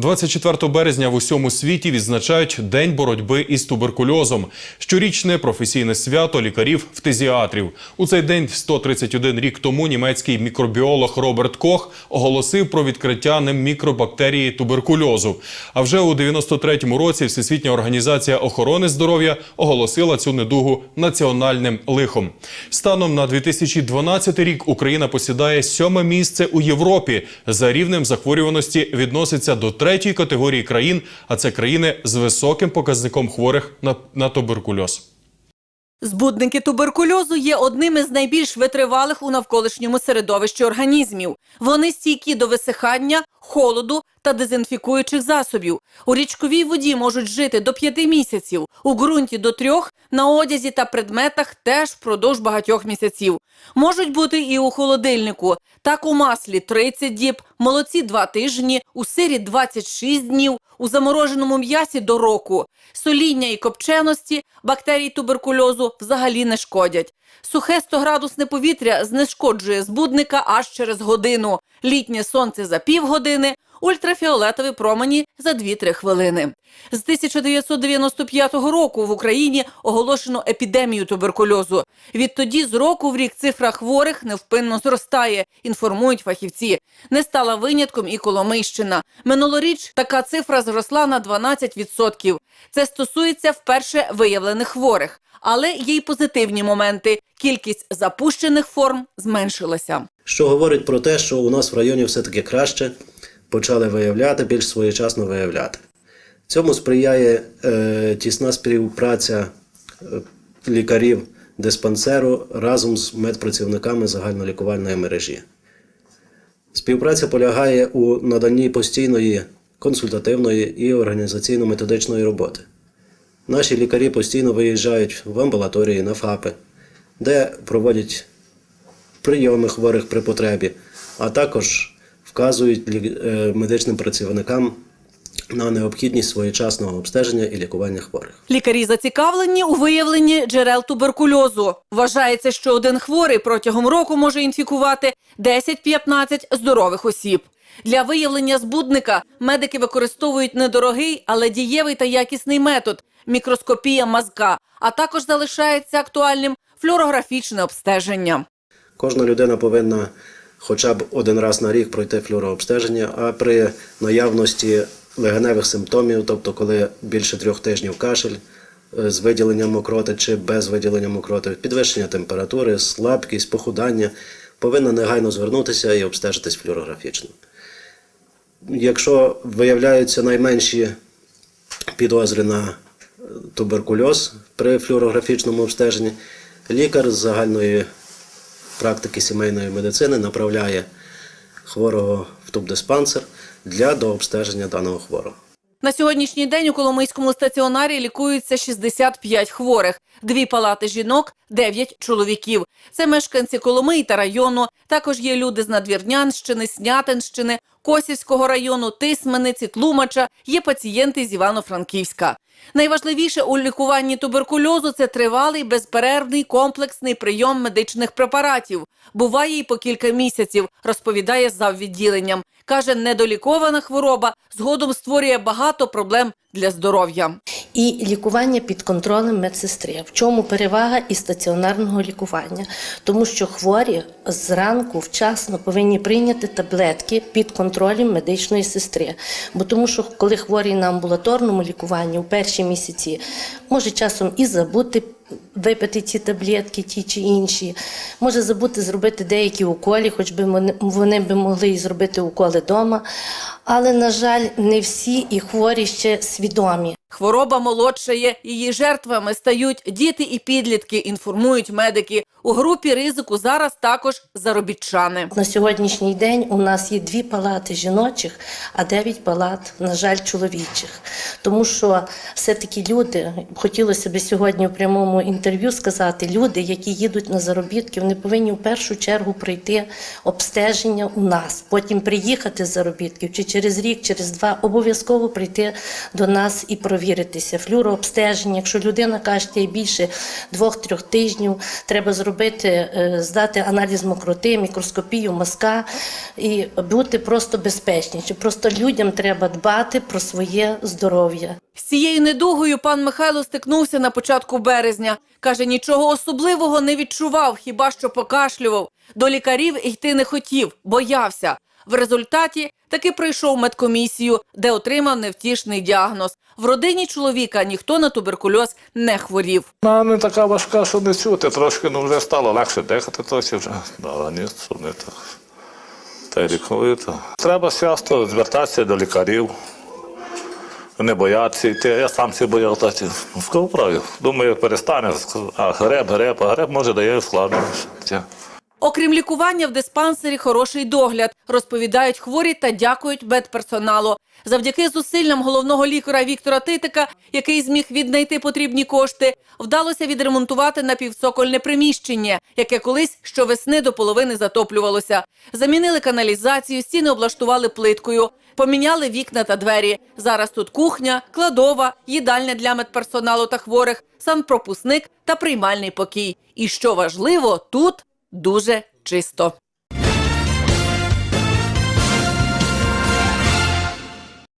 24 березня в усьому світі відзначають День боротьби із туберкульозом. Щорічне професійне свято лікарів-фтизіатрів. У цей день 131 рік тому німецький мікробіолог Роберт Кох оголосив про відкриття ним мікробактерії туберкульозу. А вже у 93-му році Всесвітня організація охорони здоров'я оголосила цю недугу національним лихом. Станом на 2012 рік Україна посідає сьоме місце у Європі за рівнем захворюваності відноситься до третьої категорії країн, а це країни з високим показником хворих на, на туберкульоз. Збудники туберкульозу є одним із найбільш витривалих у навколишньому середовищі організмів. Вони стійкі до висихання, холоду та дезінфікуючих засобів. У річковій воді можуть жити до п'яти місяців, у ґрунті до трьох, на одязі та предметах теж впродовж багатьох місяців. Можуть бути і у холодильнику. Так у маслі 30 діб, молоці 2 тижні, у сирі 26 днів, у замороженому м'ясі до року. Соління і копченості бактерії туберкульозу взагалі не шкодять. Сухе 100-градусне повітря знешкоджує збудника аж через годину, літнє сонце за півгодини, ультрафіолетові промені за 2-3 хвилини. З 1995 року в Україні оголошено епідемію туберкульозу. Відтоді з року в рік цифра хворих невпинно зростає, інформують фахівці. Не стала винятком і Коломийщина. Минулоріч така цифра зросла на 12%. Це стосується вперше виявлених хворих. Але є й позитивні моменти. Кількість запущених форм зменшилася. що говорить про те, що у нас в районі все-таки краще почали виявляти, більш своєчасно виявляти. Цьому сприяє е, тісна співпраця е, лікарів диспансеру разом з медпрацівниками загальнолікувальної мережі. Співпраця полягає у наданні постійної консультативної і організаційно-методичної роботи. Наші лікарі постійно виїжджають в амбулаторії на ФАПи, де проводять прийоми хворих при потребі, а також вказують е, медичним працівникам на необхідність своєчасного обстеження і лікування хворих. Лікарі зацікавлені у виявленні джерел туберкульозу. Вважається, що один хворий протягом року може інфікувати 10-15 здорових осіб. Для виявлення збудника медики використовують недорогий, але дієвий та якісний метод мікроскопія мазка, а також залишається актуальним флюорографічне обстеження. Кожна людина повинна хоча б один раз на рік пройти флюорообстеження, а при наявності легеневих симптомів, тобто коли більше трьох тижнів кашель е, з виділенням мокроти чи без виділення мокроти, підвищення температури, слабкість, похудання, повинна негайно звернутися і обстежитись флюорографічно. Якщо виявляються найменші підозри на е, туберкульоз при флюорографічному обстеженні, лікар з загальної практики сімейної медицини направляє хворого в тубдиспансер для дообстеження даного хворого. На сьогоднішній день у Коломийському стаціонарі лікуються 65 хворих, дві палати жінок, 9 чоловіків. Це мешканці Коломиї та району. Також є люди з Надвірнянщини, Снятинщини, Косівського району, Тисмениці, Тлумача. Є пацієнти з Івано-Франківська. Найважливіше у лікуванні туберкульозу це тривалий, безперервний комплексний прийом медичних препаратів. Буває і по кілька місяців, розповідає заввідділенням. Каже, недолікована хвороба згодом створює багато проблем для здоров'я. і лікування під контролем медсестри. В чому перевага і стаціонарного лікування? Тому що хворі зранку вчасно повинні прийняти таблетки під контролем медичної сестри. Бо тому, що коли хворий на амбулаторному лікуванні у перші місяці може часом і забути. Випити ці таблетки, ті чи інші, може забути зробити деякі уколи, хоч би вони- вони би могли і зробити уколи вдома. Але, на жаль, не всі і хворі ще свідомі. Хвороба молодшає, її жертвами стають діти і підлітки, інформують медики. У групі ризику зараз також заробітчани. На сьогоднішній день у нас є дві палати жіночих, а дев'ять палат, на жаль, чоловічих. Тому що все-таки люди, хотілося б сьогодні в прямому інтерв'ю сказати, люди, які їдуть на заробітки, вони повинні в першу чергу пройти обстеження у нас, потім приїхати з заробітків, чи через рік, через два, обов'язково прийти до нас і провірити. Перевіритися, флюрообстеження. Якщо людина каже, що більше двох-трьох тижнів, треба зробити, е, здати аналіз мокроти, мікроскопію мозка і бути просто безпечніше. Просто людям треба дбати про своє здоров'я. З цією недугою пан Михайло стикнувся на початку березня. Каже, нічого особливого не відчував, хіба що покашлював. До лікарів йти не хотів, боявся. В результаті таки пройшов медкомісію, де отримав невтішний діагноз. В родині чоловіка ніхто на туберкульоз не хворів. Вона не така важка, що не чути. Трошки ну, вже стало легше дихати, трохи вже. Да, ні, що не так. Та й ліковито. Треба часто звертатися до лікарів. Не боятися йти. Я сам ці боявся. Сказав правду. Думаю, перестане. А греб, греб, а греб може дає ускладнення. Окрім лікування, в диспансері хороший догляд, розповідають хворі та дякують медперсоналу. Завдяки зусиллям головного лікаря Віктора Титика, який зміг віднайти потрібні кошти, вдалося відремонтувати напівцокольне приміщення, яке колись щовесни до половини затоплювалося. Замінили каналізацію, стіни облаштували плиткою, поміняли вікна та двері. Зараз тут кухня, кладова, їдальня для медперсоналу та хворих, санпропускник та приймальний покій. І що важливо, тут дуже чисто.